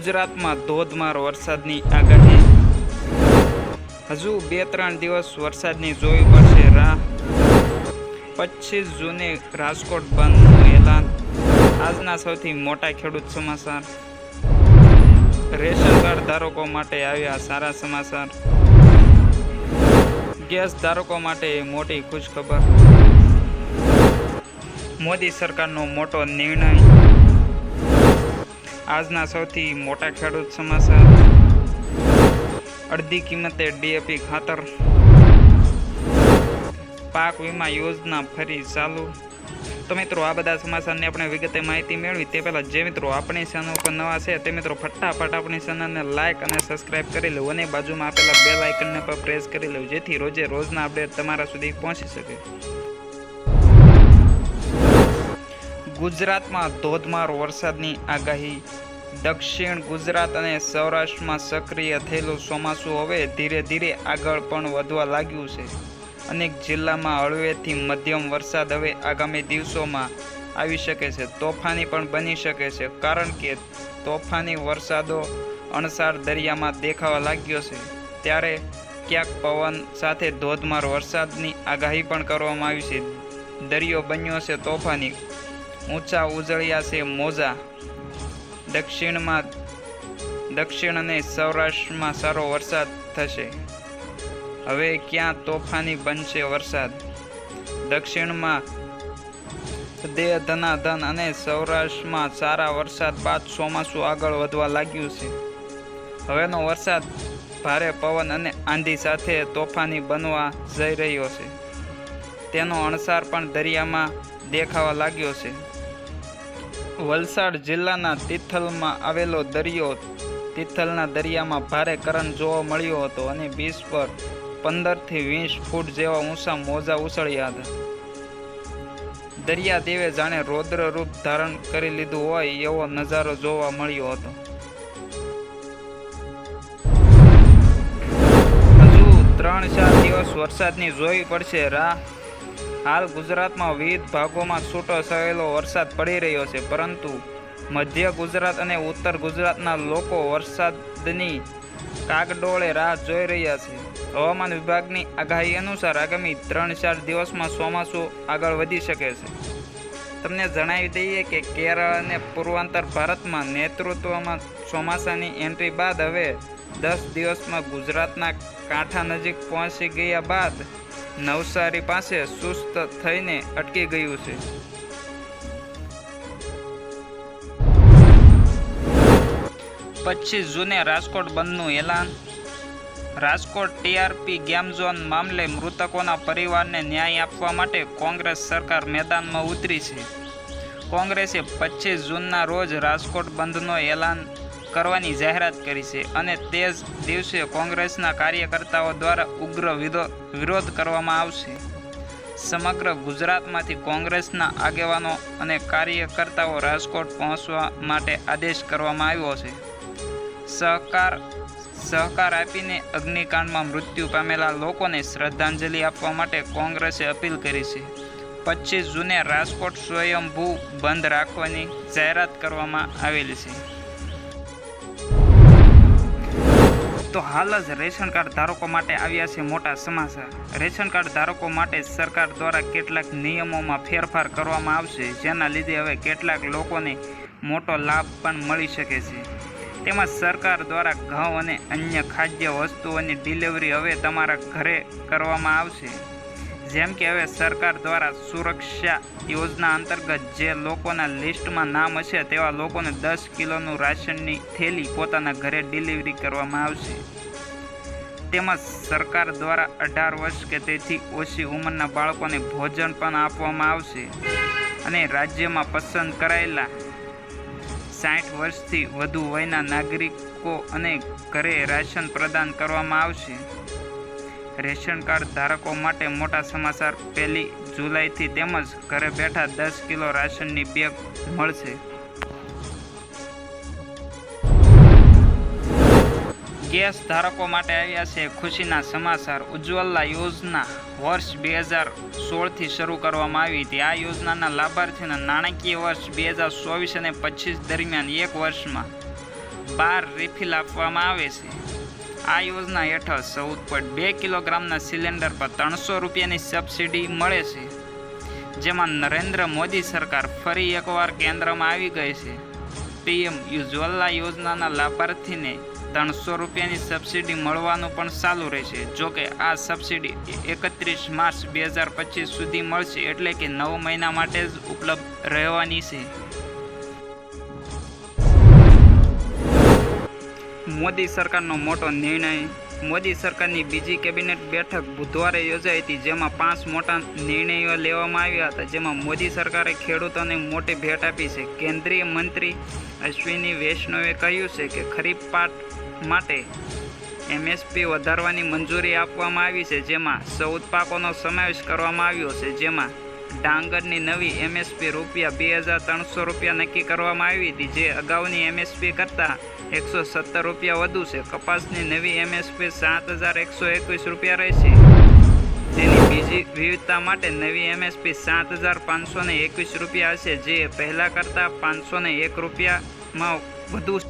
ગુજરાતમાં ધોધમાર વરસાદની આગાહી. હજુ બે ત્રણ દિવસ વરસાદની જોવી પડશે રાહ. પચીસ જૂને રાજકોટ બંધનું એલાન. આજના સૌથી મોટા ખેડૂત સમાચાર. રેશન કાર્ડ ધારકો માટે આવ્યા સારા સમાચાર. ગેસ ધારકો માટે મોટી ખુશખબર. મોદી સરકારનો મોટો નિર્ણય. આજના સૌથી મોટા ખેડૂત સમાચાર. અડધી કિંમતે ડીએપી ખાતર. પાક વીમા યોજના ફરી ચાલુ. તો મિત્રો, આ બધા સમાચારની આપણે વિગતે માહિતી મેળવી. તે પહેલાં જે મિત્રો આપણી ચેનલ ઉપર નવા છે, તે મિત્રો ફટાફટ આપણી ચેનલને લાઇક અને સબસ્ક્રાઇબ કરી લેવું અને બાજુમાં આપેલા બે લાઇકનને પર પ્રેસ કરી લેવું જેથી રોજે રોજના અપડેટ તમારા સુધી પહોંચી શકે. ગુજરાતમાં ધોધમાર વરસાદની આગાહી. દક્ષિણ ગુજરાત અને સૌરાષ્ટ્રમાં સક્રિય થયેલું ચોમાસું હવે ધીરે ધીરે આગળ પણ વધવા લાગ્યું છે. અનેક જિલ્લામાં હળવેથી મધ્યમ વરસાદ હવે આગામી દિવસોમાં આવી શકે છે. તોફાની પણ બની શકે છે, કારણ કે તોફાની વરસાદો અણસાર દરિયામાં દેખાવા લાગ્યો છે. ત્યારે ક્યાંક પવન સાથે ધોધમાર વરસાદની આગાહી પણ કરવામાં આવી છે. દરિયો બન્યો છે તોફાની. ઊંચા ઉજળ્યા છે મોજા. દક્ષિણમાં, દક્ષિણ અને સૌરાષ્ટ્રમાં સારો વરસાદ થશે. હવે ક્યાં તોફાની બનશે વરસાદ? દક્ષિણમાં દેહ ધનાધન અને સૌરાષ્ટ્રમાં સારા વરસાદ બાદ ચોમાસું આગળ વધવા લાગ્યું છે. હવેનો વરસાદ ભારે પવન અને આંધી સાથે તોફાની બનવા જઈ રહ્યો છે. તેનો અણસાર પણ દરિયામાં દેખાવા લાગ્યો છે. વલસાડ જિલ્લાના તિથલમાં આવેલો દરિયો તિથલના દરિયામાં ભારે કરંટ જોવા મળ્યો હતો અને બીચ પર પંદરથી વીસ ફૂટ જેવા ઊંચા મોજા ઉછળ્યા હતા. દરિયા દેવે જાણે રૌદ્ર રૂપ ધારણ કરી લીધું હોય એવો નજારો જોવા મળ્યો હતો. હજુ ત્રણ ચાર દિવસ વરસાદની જોવી પડશે રાહ હાલ ગુજરાતમાં વિવિધ ભાગોમાં છૂટો છવાયેલો વરસાદ પડી રહ્યો છે, પરંતુ મધ્ય ગુજરાત અને ઉત્તર ગુજરાતના લોકો વરસાદની કાગડોળે રાહ જોઈ રહ્યા છે. હવામાન વિભાગની આગાહી અનુસાર આગામી ત્રણ ચાર દિવસમાં ચોમાસું આગળ વધી શકે છે. તમને જણાવી દઈએ કે કેરળ અને પૂર્વાંતર ભારતમાં નેતૃત્વમાં ચોમાસાની એન્ટ્રી બાદ હવે દસ દિવસમાં ગુજરાતના કાંઠા નજીક પહોંચી ગયા બાદ નવસારી પાસે સુસ્ત થઈને અટકી ગયું છે. પચીસ જૂને રાજકોટ બંધનું એલાન. રાજકોટ ટીઆરપી ગેમ ઝોન મામલે મૃતકોના પરિવારને ન્યાય આપવા માટે કોંગ્રેસ સરકાર મેદાનમાં ઉતરી છે. કોંગ્રેસે પચીસ જૂનના રોજ રાજકોટ બંધનો એલાન કરવાની જાહેરાત કરી છે અને તે જ દિવસે કોંગ્રેસના કાર્યકર્તાઓ દ્વારા ઉગ્ર વિરો- વિરોધ કરવામાં આવશે. સમગ્ર ગુજરાતમાંથી કોંગ્રેસના આગેવાનો અને કાર્યકર્તાઓ રાજકોટ પહોંચવા માટે આદેશ કરવામાં આવ્યો છે. સહકાર સહકાર આપીને અગ્નિકાંડમાં મૃત્યુ પામેલા લોકોને શ્રદ્ધાંજલિ આપવા માટે કોંગ્રેસે અપીલ કરી છે. પચીસ જૂને રાજકોટ સ્વયંભૂ બંધ રાખવાની જાહેરાત કરવામાં આવેલી છે. તો હાલ જ રેશન કાર્ડ ધારકો માટે આવ્યા છે મોટા સમાચાર. રેશન કાર્ડ ધારકો માટે સરકાર દ્વારા કેટલાક નિયમોમાં ફેરફાર કરવામાં આવશે, જેના લીધે હવે કેટલાક લોકોને મોટો લાભ પણ મળી શકે છે. તેમાં સરકાર દ્વારા ઘઉં અને અન્ય ખાદ્ય વસ્તુઓની ડિલિવરી હવે તમારા ઘરે કરવામાં આવશે. જેમ કે હવે સરકાર દ્વારા સુરક્ષા યોજના અંતર્ગત જે લોકોના લિસ્ટમાં નામ હશે તેવા લોકોને દસ કિલોનું રાશનની થેલી પોતાના ઘરે ડિલિવરી કરવામાં આવશે. તેમજ સરકાર દ્વારા અઢાર વર્ષ કે તેથી ઓછી ઉંમરના બાળકોને ભોજન પણ આપવામાં આવશે. અને રાજ્યમાં પસંદ કરાયેલા સાઠ વર્ષથી વધુ વયના નાગરિકો અને ઘરે રાશન પ્રદાન કરવામાં આવશે. રેશન કાર્ડ ધારકો માટે મોટા સમાચાર. પહેલી જુલાઈથી તેમજ ઘરે બેઠા દસ કિલો રાશનની બેગ મળશે. ગેસ ધારકો માટે આવ્યા છે ખુશીના સમાચાર. ઉજ્જવલા યોજના વર્ષ બે હજાર સોળથી શરૂ કરવામાં આવી હતી. આ યોજનાના લાભાર્થીના નાણાકીય વર્ષ બે હજાર ચોવીસ અને પચીસ દરમિયાન એક વર્ષમાં બાર રિફિલ આપવામાં આવે છે. આ યોજના હેઠળ ચૌદ પોઈન્ટ બે કિલોગ્રામના સિલિન્ડર પર ત્રણસો રૂપિયાની સબસિડી મળે છે, જેમાં નરેન્દ્ર મોદી સરકાર ફરી એકવાર કેન્દ્રમાં આવી ગઈ છે. પીએમ ઉજ્જવલા યોજનાના લાભાર્થીને ત્રણસો રૂપિયાની સબસિડી મળવાનું પણ ચાલુ રહેશે જોકે આ સબસિડી એકત્રીસ માર્ચ બે હજાર પચીસ સુધી મળશે એટલે કે નવ મહિના માટે જ ઉપલબ્ધ રહેવાની છે. મોદી સરકારનો મોટો નિર્ણય. મોદી સરકારની બીજી કેબિનેટ બેઠક બુધવારે યોજાઈ હતી, જેમાં પાંચ મોટા નિર્ણયો લેવામાં આવ્યા હતા, જેમાં મોદી સરકારે ખેડૂતોને મોટી ભેટ આપી છે. કેન્દ્રીય મંત્રી અશ્વિની વૈષ્ણવે કહ્યું છે કે ખરીફ પાક માટે એમએસપી વધારવાની મંજૂરી આપવામાં આવી છે, જેમાં ચૌદ પાકોનો સમાવેશ કરવામાં આવ્યો છે, જેમાં ડાંગરની નવી એમએસપી રૂપિયા બે હજાર ત્રણસો રૂપિયા નક્કી કરવામાં આવી હતી, જે અગાઉની એમએસપી કરતાં એકસો સત્તર રૂપિયા વધુ છે. કપાસની નવી એમએસપી સાત હજાર એકસો એકવીસ રૂપિયા રહેશે. તેની બીજી વિવિધતા માટે નવી એમએસપી સાત હજાર પાંચસો ને એકવીસ રૂપિયા હશે, જે પહેલાં કરતાં પાંચસો ને એક રૂપિયામાં વધુ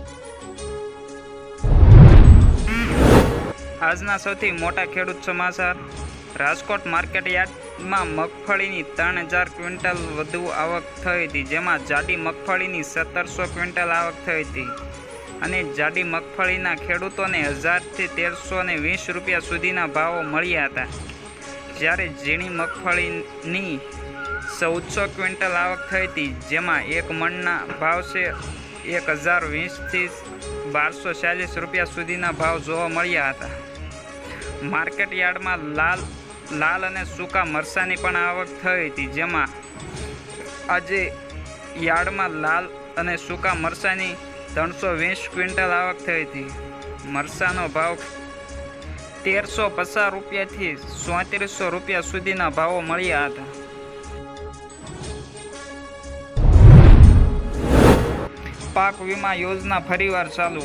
આજના સૌથી મોટા ખેડૂત સમાચાર. રાજકોટ માર્કેટ યાર્ડમાં મગફળીની ત્રણ હજાર ક્વિન્ટલ વધુ આવક થઈ હતી, જેમાં જાડી મગફળીની સત્તરસો ક્વિન્ટલ આવક થઈ હતી અને જાડી મગફળીના ખેડૂતોને હજારથી તેરસો ને વીસ રૂપિયા સુધીના ભાવો મળ્યા હતા. જ્યારે ઝીણી મગફળીની ચૌદસો ક્વિન્ટલ આવક થઈ હતી, જેમાં એક મણના ભાવ છે એક હજાર વીસથી બારસો ચાલીસ રૂપિયા સુધીના ભાવ જોવા મળ્યા હતા. માર્કેટ યાર્ડમાં લાલ લાલ અને સૂકા મરસાની પણ આવક થઈ હતી, જેમાં આજે યાર્ડમાં લાલ અને સૂકા મરસાની ત્રણસો વીસ ક્વિન્ટલ આવક થઈ હતી. મરસાનો ભાવ તેરસો પચાસ રૂપિયાથી ચોત્રીસો રૂપિયા સુધીના ભાવો મળ્યા હતા. પાક વીમા યોજના ફરીવાર ચાલુ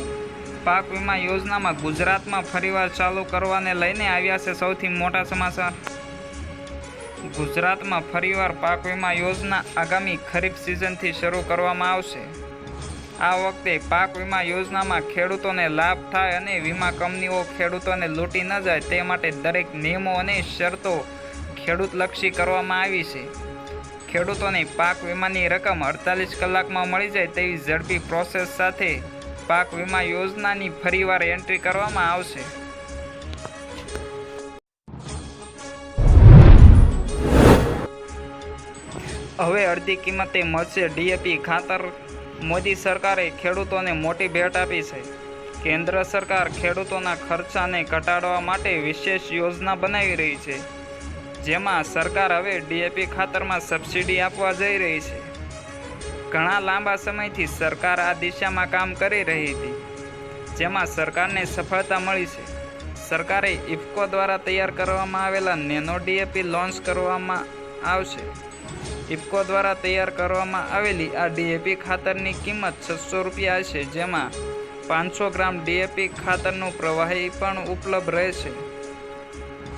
પાક વીમા યોજનામાં ગુજરાતમાં ફરીવાર ચાલુ કરવાને લઈને આવ્યા છે સૌથી મોટા સમાચાર. ગુજરાતમાં ફરીવાર પાક વીમા યોજના આગામી ખરીફ સિઝનથી શરૂ કરવામાં આવશે. આ વખતે પાક વીમા યોજનામાં ખેડૂતોને લાભ થાય અને વીમા કંપનીઓ ખેડૂતોને લૂંટી ન જાય તે માટે દરેક નિયમો અને શરતો ખેડૂતલક્ષી કરવામાં આવી છે. ખેડૂતોને પાક વીમાની રકમ અડતાલીસ કલાકમાં મળી જાય તેવી ઝડપી પ્રોસેસ સાથે પાક વીમા યોજનાની ફરીવાર એન્ટ્રી કરવામાં આવશે. હવે અડધી કિંમતે મળશે ડીએપી ખાતર. મોદી સરકારે ખેડૂતોને મોટી ભેટ આપી છે. કેન્દ્ર સરકાર ખેડૂતોના ખર્ચાને ઘટાડવા માટે વિશેષ યોજના બનાવી રહી છે. જેમાં સરકાર હવે ડીએપી ખાતરમાં સબસિડી આપવા જઈ રહી છે. ઘણા લાંબા સમયથી સરકાર આ દિશામાં કામ કરી રહી હતી, જેમાં સરકારને સફળતા મળી છે. સરકારે ઇફકો દ્વારા તૈયાર કરવામાં આવેલા નેનો ડીએપી લોન્ચ કરવામાં આવશે. ઇફકો દ્વારા તૈયાર કરવામાં આવેલી આ ડીએપી ખાતરની કિંમત છસો રૂપિયા છે જેમાં પાંચસો ગ્રામ ડીએપી ખાતરનું પ્રવાહી પણ ઉપલબ્ધ રહેશે.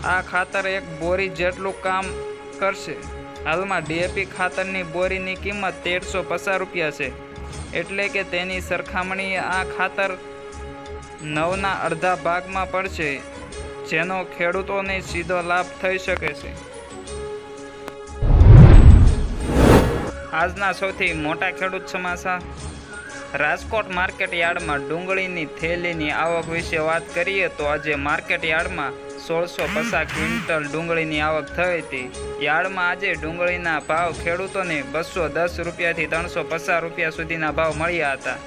આ ખાતર એક બોરી જેટલું કામ કરશે. હાલમાં ડીએપી ખાતરની બોરીની કિંમત તેરસો પચાસ રૂપિયા છે. એટલે કે તેની સરખામણીએ આ ખાતર નવના અડધા ભાગમાં પડશે, જેનો ખેડૂતોને સીધો લાભ થઈ શકે છે. આજના સૌથી મોટા ખેડૂત સમાચાર. રાજકોટ માર્કેટ યાર્ડમાં ડુંગળીની થેલીની આવક વિશે વાત કરીએ તો આજે માર્કેટ યાર્ડમાં સોળસો પચાસ ક્વિન્ટલ ડુંગળીની આવક થઈ હતી. યાર્ડમાં આજે ડુંગળીના ભાવ ખેડૂતોને બસો દસ રૂપિયાથી ત્રણસો પચાસ રૂપિયા સુધીના ભાવ મળ્યા હતા.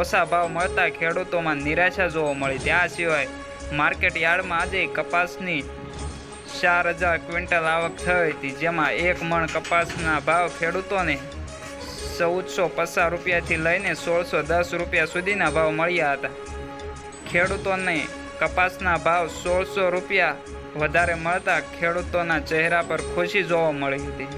ઓછા ભાવ મળતા ખેડૂતોમાં નિરાશા જોવા મળી. ત્યાં સિવાય માર્કેટ યાર્ડમાં આજે કપાસની ચાર હજાર ક્વિન્ટલ આવક થઈ હતી, જેમાં એક મણ કપાસના ભાવ ખેડૂતોને ચૌદસો પચાસ રૂપિયાથી લઈને સોળસો દસ રૂપિયા સુધીના ભાવ મળ્યા હતા. ખેડૂતોને કપાસના ભાવ સોળસો રૂપિયા વધારે મળતા ખેડૂતોના ચહેરા પર ખુશી જોવા મળી હતી.